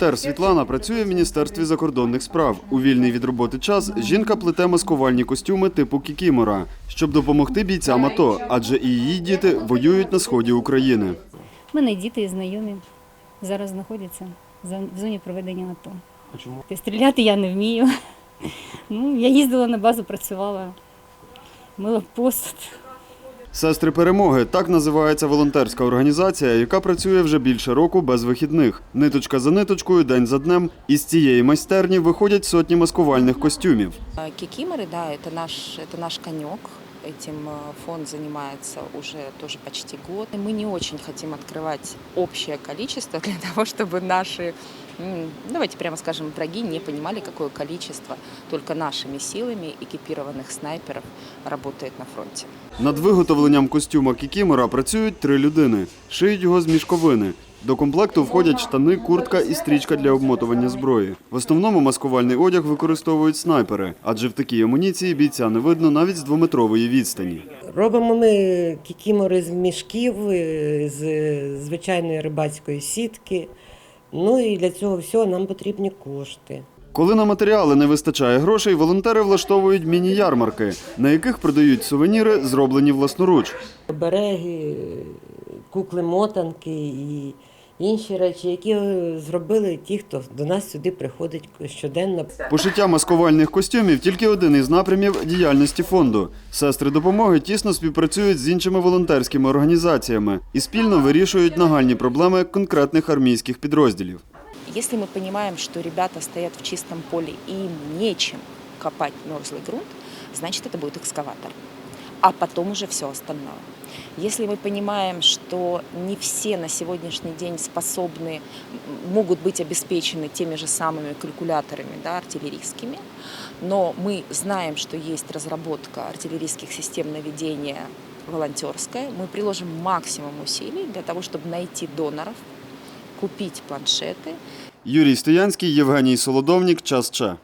Волонтер Світлана працює в Міністерстві закордонних справ. У вільний від роботи час жінка плете маскувальні костюми типу кікімора, щоб допомогти бійцям АТО, адже і її діти воюють на сході України. У мене діти і знайомі зараз знаходяться за- в зоні проведення АТО. Чому? Стріляти я не вмію. Ну, я їздила на базу, працювала, мила посуд. Сестри перемоги так називається волонтерська організація, яка працює вже більше року без вихідних. Ниточка за ниточкою, день за днем. Із цієї майстерні виходять сотні маскувальних костюмів. А, Кикиморы, да, это наш, это наш конек. Этим э, фонд занимается уже тоже почти год. И Мы не очень хотим открывать общее количество для того, чтобы наши, м, давайте прямо скажем, враги не понимали, какое количество только нашими силами экипированных снайперов работает на фронте. Над виготовленням костюма кікімора працюють три людини. Шиють його з мішковини. До комплекту входять штани, куртка і стрічка для обмотування зброї. В основному маскувальний одяг використовують снайпери, адже в такій амуніції бійця не видно навіть з двометрової відстані. Робимо ми кікімори з мішків, е, з звичайної рибацької сітки. Ну і для цього всього нам потрібні кошти. Коли на матеріали не вистачає грошей, волонтери влаштовують міні-ярмарки, на яких продають сувеніри, зроблені власноруч. Обереги, кукли мотанки і інші речі, які е, зробили ті, хто до нас сюди приходить щоденно. Пошиття маскувальних костюмів тільки один із напрямів діяльності фонду. Сестри допомоги тісно співпрацюють з іншими волонтерськими організаціями і спільно вирішують нагальні проблеми конкретних армійських підрозділів. Если мы понимаем, что ребята стоят в чистом поле и им нечем копать мерзлый грунт, значит это будет экскаватор. А потом уже все остальное. Если мы понимаем, что не все на сегодняшний день способны, м, могут быть обеспечены теми же самыми калькуляторами да, артиллерийскими, но мы знаем, что есть разработка артиллерийских систем наведения волонтерская, мы приложим максимум усилий для того, чтобы найти доноров, купить планшеты, Юрій Стоянський, Євгеній Солодовнік, час Че.